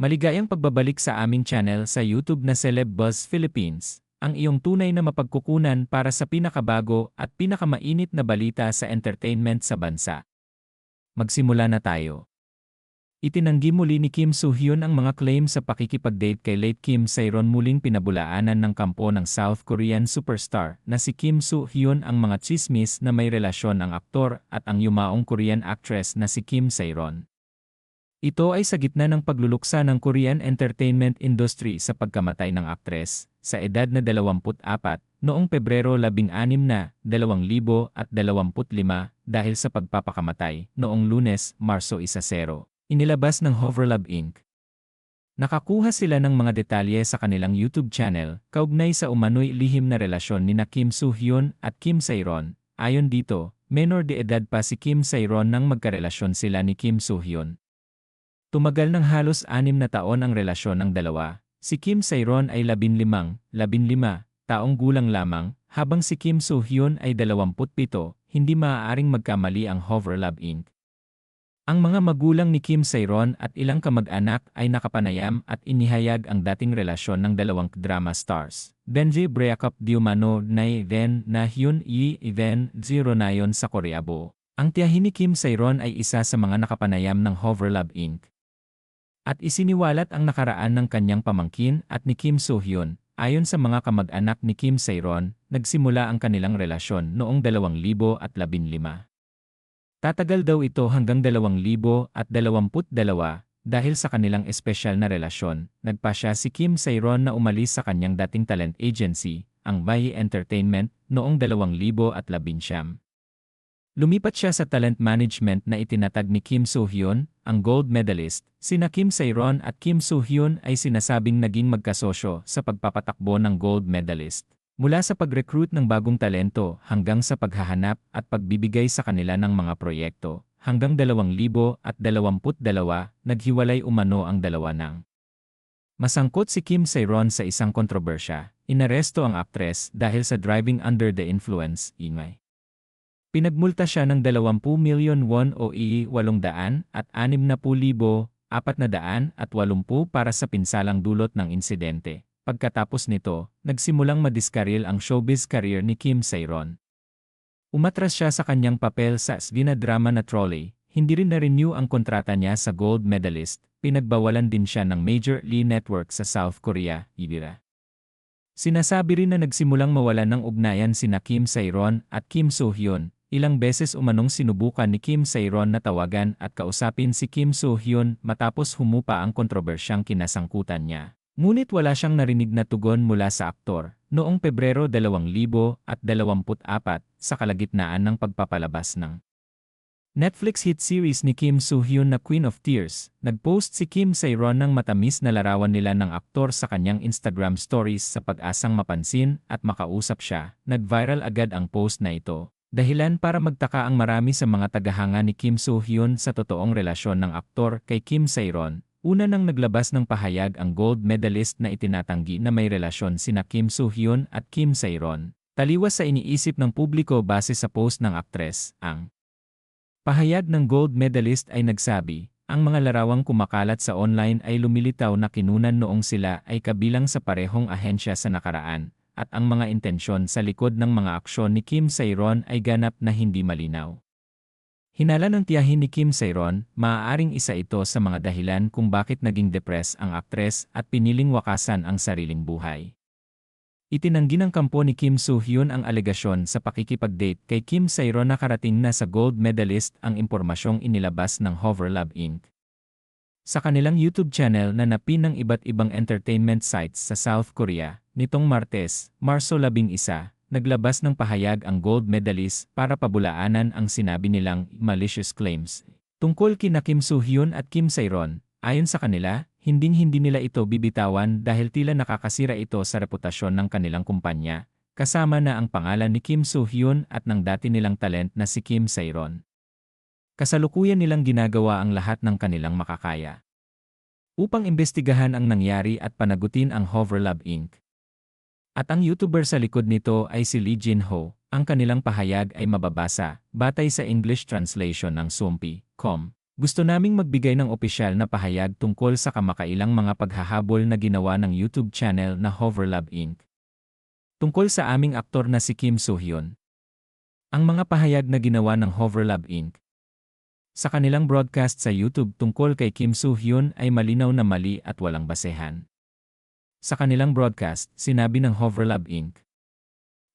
Maligayang pagbabalik sa aming channel sa YouTube na Celeb Buzz Philippines, ang iyong tunay na mapagkukunan para sa pinakabago at pinakamainit na balita sa entertainment sa bansa. Magsimula na tayo. Itinanggi muli ni Kim Soo-hyun ang mga claim sa pakikipag-date kay late Kim Sairon muling pinabulaanan ng kampo ng South Korean superstar na si Kim Soo-hyun ang mga chismis na may relasyon ang aktor at ang yumaong Korean actress na si Kim Sairon. Ito ay sa gitna ng pagluluksa ng Korean entertainment industry sa pagkamatay ng aktres, sa edad na 24, noong Pebrero 16 na 2025 dahil sa pagpapakamatay, noong Lunes, Marso 10. Inilabas ng Hoverlab Inc. Nakakuha sila ng mga detalye sa kanilang YouTube channel, kaugnay sa umano'y lihim na relasyon ni na Kim Soo-hyun at Kim Sairon. Ayon dito, menor de edad pa si Kim Sairon nang magkarelasyon sila ni Kim Soo-hyun. Tumagal ng halos anim na taon ang relasyon ng dalawa. Si Kim Sairon ay 15, 15 taong gulang lamang, habang si Kim Soo-hyun ay 27, hindi maaaring magkamali ang Hoverlab Inc. Ang mga magulang ni Kim Sairon at ilang kamag-anak ay nakapanayam at inihayag ang dating relasyon ng dalawang drama stars. Benji Breakup Diumano Nay Then Na Hyun Yi Even Zero Nayon sa Koreabo. Ang tiyahin ni Kim Sairon ay isa sa mga nakapanayam ng Hoverlab Inc. At isiniwalat ang nakaraan ng kanyang pamangkin at ni Kim Soo-hyun. Ayon sa mga kamag-anak ni Kim Sairon, nagsimula ang kanilang relasyon noong 2015. Tatagal daw ito hanggang 2022 dahil sa kanilang espesyal na relasyon. Nagpa siya si Kim Sairon na umalis sa kanyang dating talent agency, ang Bayi Entertainment, noong 2019. Lumipat siya sa talent management na itinatag ni Kim Soo-hyun, ang gold medalist. Sina Kim Sairon at Kim Soo-hyun ay sinasabing naging magkasosyo sa pagpapatakbo ng gold medalist. Mula sa pag-recruit ng bagong talento hanggang sa paghahanap at pagbibigay sa kanila ng mga proyekto, hanggang 2022, naghiwalay umano ang dalawa ng. Masangkot si Kim Sairon sa isang kontrobersya, inaresto ang aktres dahil sa driving under the influence, ingay. Pinagmulta siya ng 20 milyon won o i-800 at 60,480 para sa pinsalang dulot ng insidente. Pagkatapos nito, nagsimulang madiskaril ang showbiz career ni Kim Sairon. Umatras siya sa kanyang papel sa Svina drama na Trolley, hindi rin na-renew ang kontrata niya sa gold medalist, pinagbawalan din siya ng Major Lee Network sa South Korea, Ibira. Sinasabi rin na nagsimulang mawala ng ugnayan sina Kim Sairon at Kim So-hyun, Ilang beses umanong sinubukan ni Kim Sairon na tawagan at kausapin si Kim Soo-hyun matapos humupa ang kontrobersyang kinasangkutan niya. Ngunit wala siyang narinig na tugon mula sa aktor noong Pebrero 2024 sa kalagitnaan ng pagpapalabas ng Netflix hit series ni Kim Soo-hyun na Queen of Tears. Nagpost si Kim Sairon ng matamis na larawan nila ng aktor sa kanyang Instagram stories sa pag-asang mapansin at makausap siya. Nag-viral agad ang post na ito. Dahilan para magtaka ang marami sa mga tagahanga ni Kim Soo-hyun sa totoong relasyon ng aktor kay Kim Sairon. Una nang naglabas ng pahayag ang gold medalist na itinatanggi na may relasyon sina Kim Soo-hyun at Kim Sairon. Taliwas sa iniisip ng publiko base sa post ng aktres, ang pahayag ng gold medalist ay nagsabi, ang mga larawang kumakalat sa online ay lumilitaw na kinunan noong sila ay kabilang sa parehong ahensya sa nakaraan, at ang mga intensyon sa likod ng mga aksyon ni Kim Sairon ay ganap na hindi malinaw. Hinala ng tiyahin ni Kim Sairon, maaaring isa ito sa mga dahilan kung bakit naging depres ang aktres at piniling wakasan ang sariling buhay. Itinanggi ng kampo ni Kim Soo-hyun ang alegasyon sa pakikipag-date kay Kim Sairon na karating na sa gold medalist ang impormasyong inilabas ng Hoverlab Inc. Sa kanilang YouTube channel na napin ng iba't ibang entertainment sites sa South Korea, Nitong Martes, Marso 11, naglabas ng pahayag ang gold medalist para pabulaanan ang sinabi nilang malicious claims. Tungkol kina Kim Soo-hyun at Kim Sairon, ayon sa kanila, hinding-hindi nila ito bibitawan dahil tila nakakasira ito sa reputasyon ng kanilang kumpanya, kasama na ang pangalan ni Kim Soo-hyun at ng dati nilang talent na si Kim Sairon. Kasalukuyan nilang ginagawa ang lahat ng kanilang makakaya. Upang imbestigahan ang nangyari at panagutin ang Hoverlab Inc. At ang YouTuber sa likod nito ay si Lee Jin Ho. Ang kanilang pahayag ay mababasa, batay sa English translation ng Sumpi.com. Gusto naming magbigay ng opisyal na pahayag tungkol sa kamakailang mga paghahabol na ginawa ng YouTube channel na Hoverlab Inc. Tungkol sa aming aktor na si Kim Soo-hyun. Ang mga pahayag na ginawa ng Hoverlab Inc. Sa kanilang broadcast sa YouTube tungkol kay Kim Soo-hyun ay malinaw na mali at walang basehan. Sa kanilang broadcast, sinabi ng Hoverlab Inc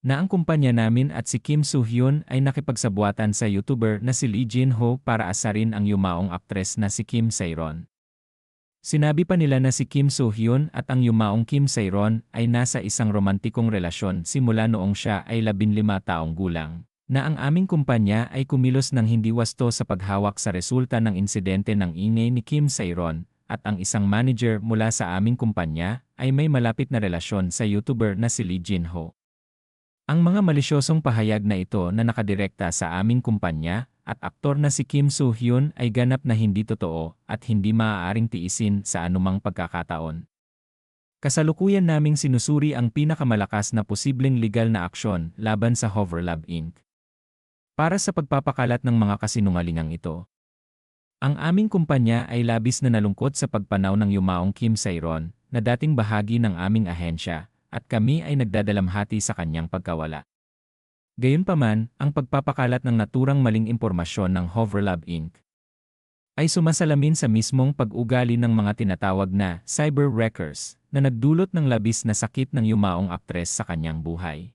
na ang kumpanya namin at si Kim Soo-hyun ay nakipagsabuatan sa YouTuber na si Lee Jin-ho para asarin ang yumaong aktres na si Kim Sairon. Sinabi pa nila na si Kim Soo-hyun at ang yumaong Kim Sairon ay nasa isang romantikong relasyon simula noong siya ay 15 taong gulang, na ang aming kumpanya ay kumilos ng hindi wasto sa paghawak sa resulta ng insidente ng ingay ni Kim Sairon, at ang isang manager mula sa aming kumpanya ay may malapit na relasyon sa YouTuber na si Lee Jin-ho. Ang mga malisyosong pahayag na ito na nakadirekta sa aming kumpanya at aktor na si Kim Soo-hyun ay ganap na hindi totoo at hindi maaaring tiisin sa anumang pagkakataon. Kasalukuyan naming sinusuri ang pinakamalakas na posibleng legal na aksyon laban sa Hoverlab Inc. Para sa pagpapakalat ng mga kasinungalingang ito. Ang aming kumpanya ay labis na nalungkot sa pagpanaw ng yumaong Kim Sairon na dating bahagi ng aming ahensya at kami ay nagdadalamhati sa kanyang pagkawala. Gayunpaman, ang pagpapakalat ng naturang maling impormasyon ng Hoverlab Inc. ay sumasalamin sa mismong pag-ugali ng mga tinatawag na cyber wreckers na nagdulot ng labis na sakit ng yumaong aktres sa kanyang buhay.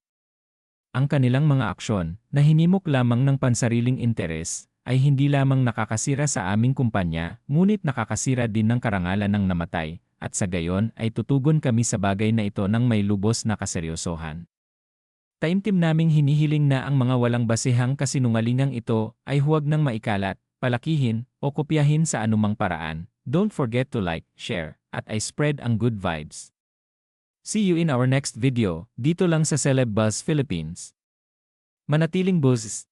Ang kanilang mga aksyon, na hinimok lamang ng pansariling interes, ay hindi lamang nakakasira sa aming kumpanya, ngunit nakakasira din ng karangalan ng namatay, at sa gayon ay tutugon kami sa bagay na ito ng may lubos na kaseryosohan. Taimtim naming hinihiling na ang mga walang basehang kasinungalingang ito ay huwag nang maikalat, palakihin, o kopyahin sa anumang paraan. Don't forget to like, share, at I spread ang good vibes. See you in our next video, dito lang sa Celeb Buzz Philippines. Manatiling buzz!